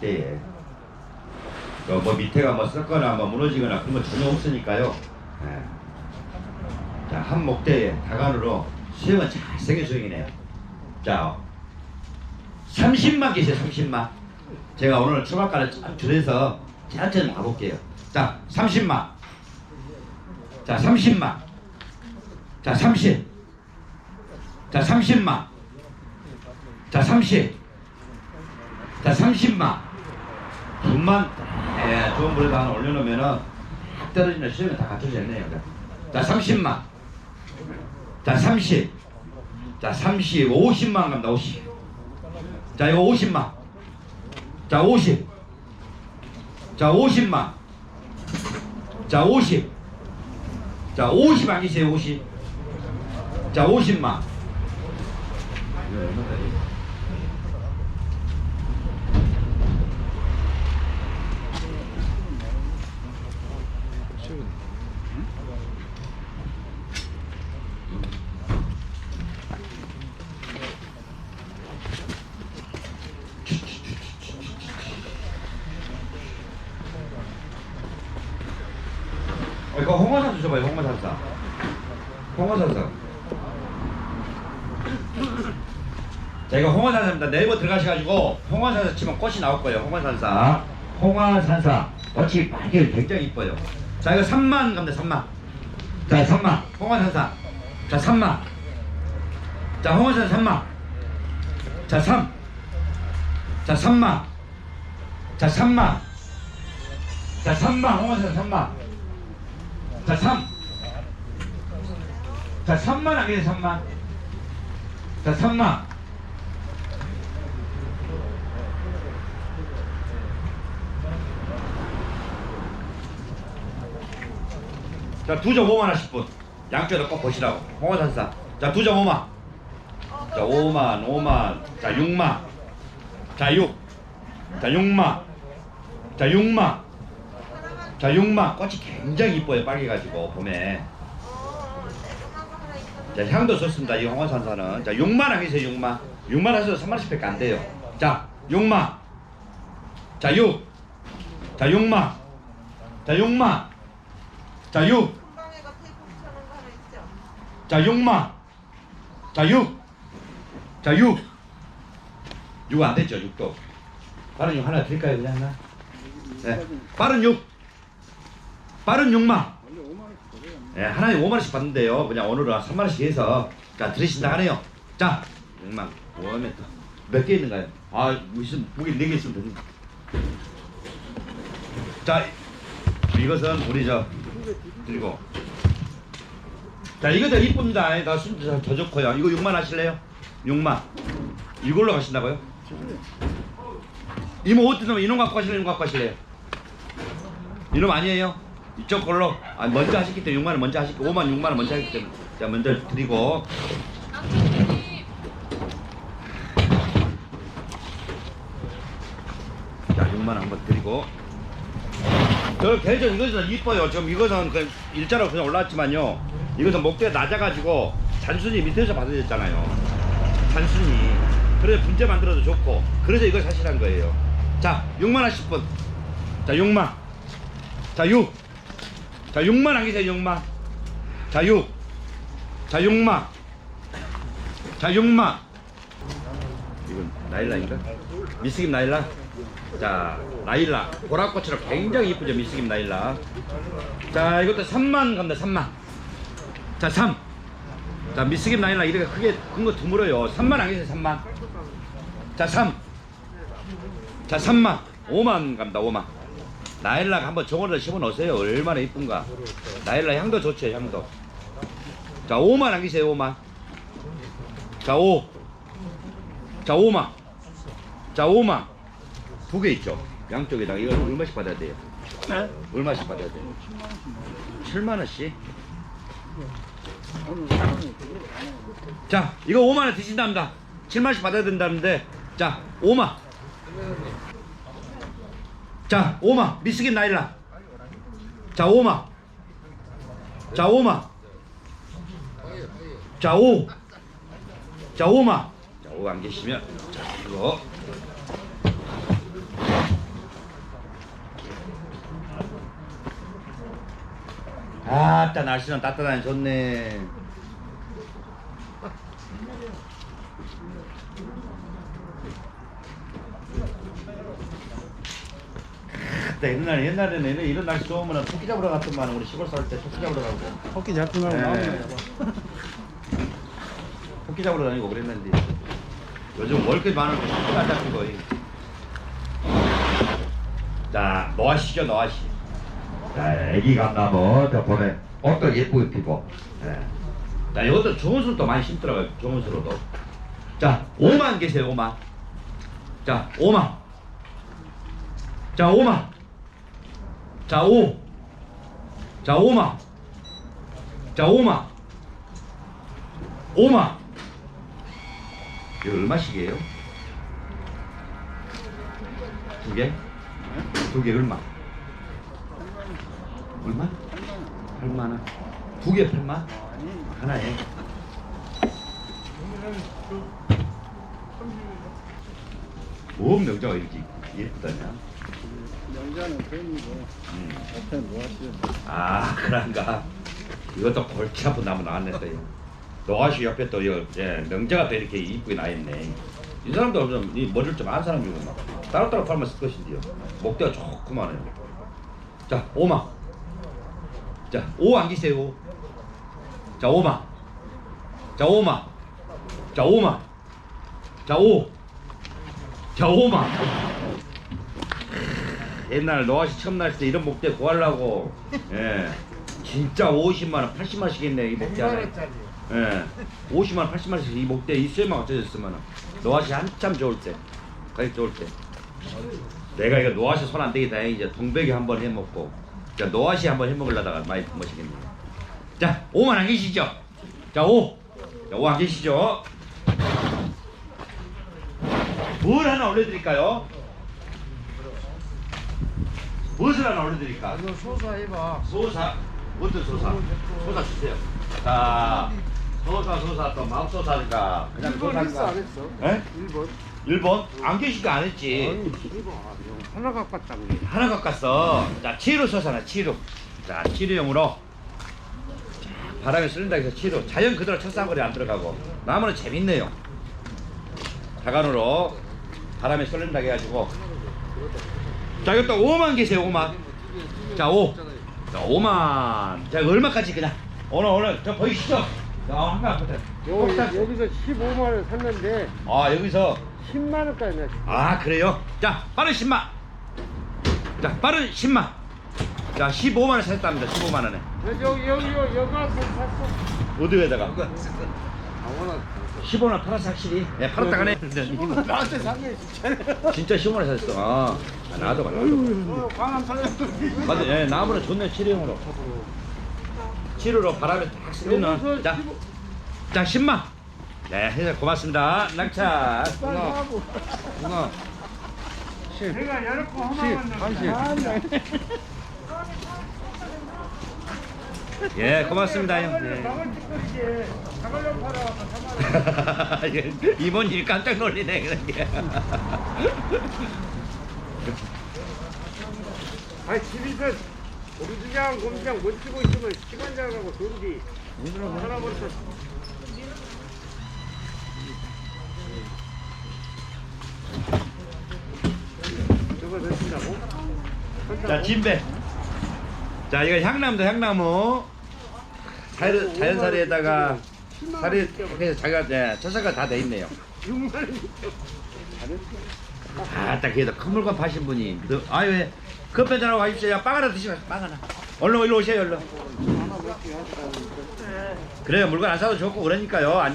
목대에. 그뭐 밑에가 뭐 썩거나 뭐 무너지거나 그런 거 전혀 없으니까요. 예. 자, 한 목대에 다간으로 수영은 잘생긴 수영이네요. 자, 30만 계세요, 30만. 제가 오늘 초밥가를 쫙 줄여서 천천히 가볼게요. 자, 30만. 자, 30만. 자, 30. 자, 30만. 자, 30. 자, 30만. 분만, 예, 좋은 물에다 올려놓으면은 딱 떨어지는 수영이 다 갖춰져 있네요. 자, 30만. 자, 30. 자, 30, 50만 갑니다, 50. 자, 이거 50만. 자, 50. 자, 50만. 자, 50. 자, 50 아니세요, 50. 자, 50만. 어, 이거 홍어산수 줘봐요, 홍어산수. 홍어산수. 자, 이거 홍어산사입니다. 네이버 들어가셔가지고 홍어산사 치면 꽃이 나올 거예요, 홍어산사. 홍어산사. 꽃이 밝게 굉장히 이뻐요. 자, 이거 3만 갑니다, 3만. 자, 3만. 홍어산사. 자, 3만. 자, 홍어산사 3만. 자, 3. 자, 3만. 자, 3만. 자, 3만. 홍어산사 3만. 자, 3. 자, 3만 하겠네, 3만. 자, 3만. 자, 두점 5만 원씩 분. 양쪽에다 꼭 보시라고. 홍어산사. 자, 두점 5만. 자, 5만, 5만. 자, 6만. 자, 6. 자, 6만. 자, 6만. 자, 6만. 꽃이 굉장히 이뻐요. 빨개가지고, 봄에. 자, 향도 좋습니다. 이 홍어산사는. 자, 6만 하겠어요, 6만. 6만 하셔도 3만원씩 밖에 안 돼요. 자, 6만. 자, 6. 자, 6만. 자, 6만. 자, 6. 한방에가 테이프 붙여놓은 거 하나 있죠? 자, 6만. 자, 6. 자, 6. 6 안 됐죠, 6도. 빠른 6 하나 드릴까요, 그냥 하나? 네. 빠른 6. 빠른 6만. 예, 하나에 5만원씩 받는데요. 그냥 오늘은 3만원씩 해서. 자, 들으신다 하네요. 자, 6만. 5만 또. 몇개 있는가요? 아, 무슨, 무게 4개 있으면 됩니다. 자, 이것은 우리 저, 드리고. 자, 이거 더 이쁩니다. 나 순도 더 좋고요. 이거 6만 하실래요? 6만. 이걸로 가신다고요? 이모 어떤 놈 이놈 갖고 가실래요? 이놈 갖고 가실래요? 이놈 아니에요? 이쪽 걸로 아, 먼저 하셨기 때문에 6만 원 먼저 하시고 5만 6만 원 먼저 하셨기 때문에 자 먼저 드리고 자 6만 원 한번 드리고 저 개전 이것은 이뻐요 지금 이것은 그 일자로 그냥 올라왔지만요 이것은 목대가 낮아가지고 단순히 밑에서 받아졌잖아요. 단순히 그래서 분재 만들어도 좋고. 그래서 이걸 사시란 거예요. 자 6만 원씩 분. 자 6만. 자 6. 자 6만 안 계세요 6만. 자 6. 자 6만. 자 6만. 이건 나일라인가? 미스김 나일라? 자 나일라. 보라꽃처럼 굉장히 이쁘죠 미스김 나일라. 자 이것도 3만 갑니다 3만 자 3. 자 미스김 나일라 이렇게 크게 큰 거 드물어요. 3만 안 계세요 3만? 자 3. 자 3만. 5만 갑니다 5만. 나일락 한번 저거를 심어 놓으세요. 얼마나 이쁜가. 나일락 향도 좋죠 향도. 자 5만 남기세요 5만? 자 5. 자 5만. 자 5만. 두 개 있죠? 양쪽에다가 이거 얼마씩 받아야 돼요? 얼마씩 받아야 돼요? 7만 원씩 자 이거 5만원 드신답니다. 7만원씩 받아야 된다는데. 자 5만 자 5만 미스긴 나일라. 자 5만 자 5만 자 5. 자 5만 자 5 안 계시면. 자 이거. 아따 날씨는 따뜻하니 좋네. 그때 옛날에 옛날에는 이런- 날씨 좋으면 토끼 잡으러 갔더만 우리 시골 살 때 토끼 잡으러 가고. 토끼 네. 나오는 거 잡아. 토끼 잡으러 다니고 그랬는데. 요즘 월급 많은 토끼가 안 잡히고 자 노아시죠 노아시. 자 애기 감나무 저 보내 옷도 예쁘게 피고. 예. 자 이것도 정원수로 또 많이 심더라고요 정원수로도. 자 5만 계세요 5만. 자 5만. 자 5만 자 5. 자 5만 자 5만 5만 이거 얼마씩이에요? 두 개? 두 개 얼마? 얼마? 8만 원. 두 개 8만? 하나에. 뭐 명자가 이렇게 예쁘다냐? 영자는 뱀이고 음. 옆에 노아씨 아 그런가? 이것도 골치 아픈 나무 나왔네 또. 노아시 옆에 또 이거 예, 명자가 또 이렇게 이쁘게 나있네. 이 사람도 좀 이 머리를 좀안 사람 중에 막 따로따로 팔면 쓸 것인데요. 목대가 조그만해요 자 5만 자 5 안기세요. 자 5만 자 5만 자 5만 자 5 자 5만. 옛날 노아시 처음 났을 때 이런 목대 구하려고. 예. 진짜 50만 원 80만 원씩 했네 이 목대 하나에. 예. 50만 원 80만 원씩 이 목대 있어야만 어쩌졌으면 노아시 한참 좋을 때 가격 좋을 때. 내가 이거 노아시 손 안 대기 다행히 이제 동백이 한번 해 먹고 자 노아시 한번 해 먹으려다가 많이 멋있겠네요 자 5만 안 계시죠? 자 5 자, 5안 계시죠 뭘 하나 올려드릴까요? 무엇을 하나 올려드릴까? 이거 소사 해봐 소사 어떤 소사? 소사 주세요. 자 소사 소사 또 맙소사인가 그냥 1번 했어 안 소사인가? 했어? 예? 1번 일본 안 계시니까 안 했지. 아니 1번 하나 갖고 왔다고 그래 하나 갖갔어. 자 치루 소사나 치루. 자 치루용으로 자, 바람에 쓸린다 해서 치루. 자연 그대로 첫사거리 안 들어가고 나무는 재밌네요. 자간으로 바람에 쏠린다 해가지고 자 이것도 5만 계세요 5만 자 5. 자 5만 자 얼마까지 그냥 오늘 오늘 저 보이시죠? 자 한가 보세요. 요, 여기서 15만 원 샀는데 아 여기서 10만 원까지 냈어 아 그래요? 자 빠른 10만 자 빠른 10만 자 15만 원 샀답니다 15만 원에 여기 여기 여기 여기 샀어 어디에다가 아무나 15만 원 팔았어 확실히. 예 팔았다 가네. 나한테 산게 진짜. 진짜 15만 원 샀어. 아 아, 나도 봐 나도 광안 사장도 맞아 예 나무는 좋네 치료용으로. 치료로 바람에 딱 여기서 자, 자 10만 네 해서 고맙습니다. 낙차. 하고. 누나 내가 열고 하나만 예 고맙습니다 형 예. 나갈 짓거리지 사갈려 팔아와서 3만 원 이모님 깜짝 놀리네 그런 게. 아니 집에서 공주장 공주장 못 치고 있으면 시간 자가고 돈디 하나부터 저거 넣는다고? 자 진배. 자 이거 향나무다 향나무. 자연 자연 사리에다가 사리 해서 자기가 네, 처사가 다 돼 있네요. 6만 원 아딱 그래도 큰 물건 파신 분이 너, 아유 왜 급배전하고 가십시오. 야, 빵 하나 드시고 빵 하나. 얼른 일로 오세요 얼른. 그래요 물건 안 사도 좋고 그러니까요. 안